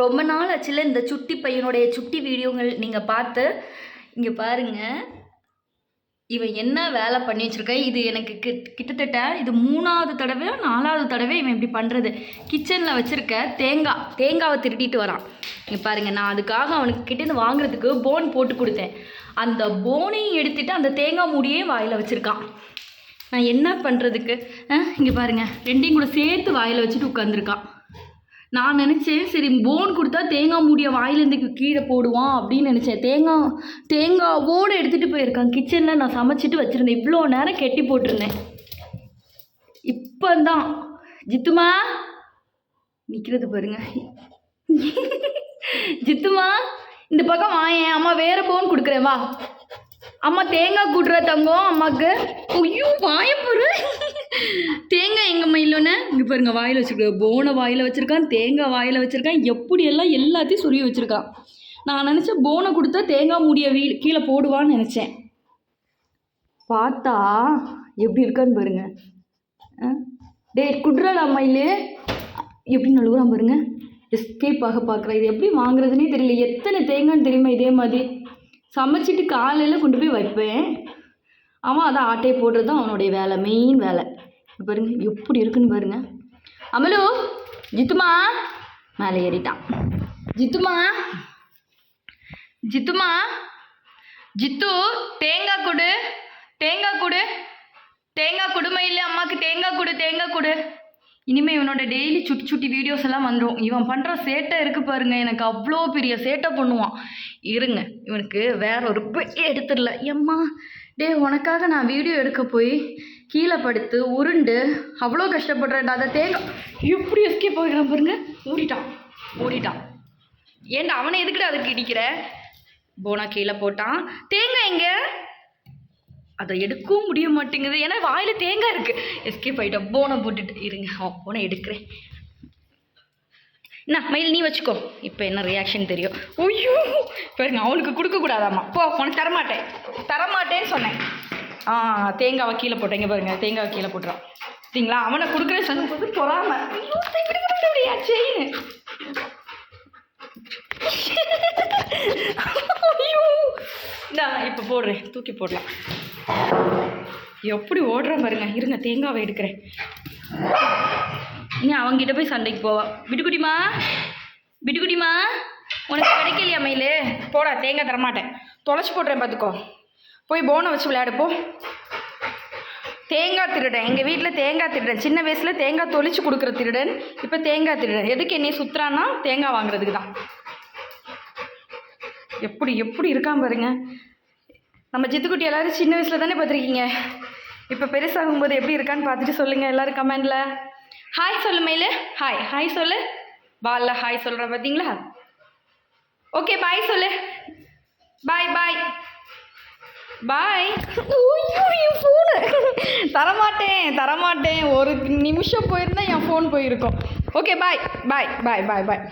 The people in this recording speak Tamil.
ரொம்ப நாள் ஆச்சுல இந்த சுட்டி பையனுடைய சுட்டி வீடியோங்கள் நீங்கள் பார்த்து இங்கே பாருங்க. இவன் என்ன வேலை பண்ணி வச்சிருக்க? இது எனக்கு கிட் கிட்டத்தட்ட இது மூணாவது தடவை நாலாவது தடவை இவன் இப்படி பண்ணுறது கிச்சனில் வச்சுருக்க தேங்காய் தேங்காவை திருட்டிட்டு வரான். இங்கே பாருங்க நான் அதுக்காக அவனுக்கு கிட்டேருந்து வாங்குறதுக்கு போன் போட்டு கொடுத்தேன். அந்த போனையும் எடுத்துட்டு அந்த தேங்காய் மூடியே வாயில் வச்சுருக்கான். நான் என்ன பண்ணுறதுக்கு இங்கே பாருங்க ரெண்டையும் கூட சேர்த்து வாயில் வச்சுட்டு உட்காந்துருக்கான் நான் நினச்சேன் சரி போன் கொடுத்தா தேங்காய் மூடிய வாயிலேருந்து கீழே போடுவான் அப்படின்னு நினச்சேன். தேங்காய் தேங்காவோடு எடுத்துகிட்டு போயிருக்கான். கிச்சனில் நான் சமைச்சிட்டு வச்சுருந்தேன். இவ்வளோ நேரம் கெட்டி போட்டிருந்தேன். இப்போ தான் ஜித்துமா? நிற்கிறது பாருங்க. ஜித்துமா? இந்த பக்கம் வாயேன் அம்மா வேறு போன் கொடுக்குறேன் வா. அம்மா தேங்காய் கூட்டுற தங்கம் அம்மாவுக்கு ஐயோ வாயப்பொரு தேங்காய் எங்க இங்கே பாருங்க வாயில் வச்சுருக்கேன் போனை வாயில் வச்சுருக்கான் தேங்காய் வாயில் வச்சுருக்கான் எப்படியெல்லாம் எல்லாத்தையும் சொருவி வச்சுருக்கான். நான் நினச்சேன் போனை கொடுத்தா தேங்காய் மூடிய வீ கீழே போடுவான்னு நினச்சேன். பார்த்தா எப்படி இருக்கான்னு பாருங்க. டே டேய் குட்ராடா மயிலு எப்படி நழுவுறான் பாருங்க. எஸ்கேப் ஆக பார்க்குறேன் இது எப்படி வாங்குறதுனே தெரியல. எத்தனை தேங்காய்னு தெரியுமா இதே மாதிரி? சமைச்சிட்டு காலையில் கொண்டு போய் வைப்பேன். அவன் அதான் ஆட்டையை போடுறது தான் அவனுடைய வேலை மெயின் வேலை. பாருங்க. எப்படி இருக்குன்னு பாருங்க. அமலு ஜித்துமா மேலே ஏறிட்டான். ஜித்துமா ஜித்துமா ஜித்து தேங்காய் கொடு தேங்காய் கொடு தேங்காய் கொடுமை இல்லை அம்மாவுக்கு தேங்காய் கொடு தேங்காய் கொடு. இனிமேல் இவனோட டெய்லி சுட்டி சுட்டி வீடியோஸ் எல்லாம் வந்துடும் இவன் பண்ணுற சேட்டை இருக்கு பாருங்க. எனக்கு அவ்வளோ பெரிய சேட்டை பண்ணுவான். இருங்க. இவனுக்கு வேற ஒரு பெரிய எடுத்துடல. எம்மா டேய் உனக்காக நான் வீடியோ எடுக்க போய் கீழே படுத்து உருண்டு அவ்வளோ கஷ்டப்படுறேன்டா அதை தேங்காய் எப்படி எஸ்கேப் போயிடுறான் பாருங்க. ஓடிட்டான் ஓடிட்டான் ஏன்டா அவனை எதுக்குடா அதுக்கு இடிக்கிற? போனா கீழே போட்டான். தேங்காய் எங்க? அதை எடுக்கவும் முடிய மாட்டேங்குது. ஏன்னா வாயில் தேங்காய் இருக்குது எஸ்கேப் ஆகிட்டோம் போனை போட்டுட்டு இருங்க. அவன் போனை எடுக்கிறேன். என்ன மயில் நீ வச்சுக்கோ. இப்போ என்ன ரியாக்ஷன் தெரியும். ஐயோ பாருங்க அவனுக்கு கொடுக்கக்கூடாதாம்மா போ உனக்கு தரமாட்டேன். தரமாட்டேன்னு சொன்னேன். ஆ தேங்காவை கீழே போட்டேன் இங்க பாருங்க தேங்காவை கீழே போட்டுறான் சரிங்களா? அவனை கொடுக்குறேன் சொன்ன பொறாம. ஐயோ செயின் ஐயோ. நான் இப்போ போடுறேன் தூக்கி போடலாம். எப்படி ஓடுறேன் பாருங்க இருங்க தேங்காவை எடுக்கிறேன். நீ அவங்ககிட்ட போய் சண்டைக்கு போவா. விட்டுக்குடிமா விட்டுக்குடிமா உனக்கு கிடைக்கலையா மயில்? போடா தேங்காய் தரமாட்டேன். தொலைச்சி போடுறேன் பார்த்துக்கோ போய் போனை வச்சு விளையாடுப்போ தேங்காய் திருடன். எங்கள் வீட்டில் தேங்காய் திருடன். சின்ன வயசில் தேங்காய் தொளிச்சு கொடுக்குற திருடன். இப்போ தேங்காய் திருடன். எதுக்கு என்னையை சுற்றுறான்னா தேங்காய் வாங்குறதுக்கு தான். எப்படி எப்படி இருக்கான் பாருங்க. நம்ம ஜித்துக்குட்டி எல்லோரும் சின்ன வயசில் தானே பார்த்துருக்கீங்க? இப்போ பெருசாகும்போது எப்படி இருக்கான்னு பார்த்துட்டு சொல்லுங்கள் எல்லோரும் கமெண்டில் ஹாய் சொல்லு மயிலு. ஹாய் ஹாய் சொல்லு. பால்ல ஹாய் சொல்கிற பார்த்தீங்களா ஓகே பாய் சொல்லு. பாய் பாய் பாய் என் ஃபோனு தரமாட்டேன் தரமாட்டேன். ஒரு நிமிஷம் போயிருந்தா என் ஃபோன் போயிருக்கோம். ஓகே பாய் பாய் பாய் பாய் பாய்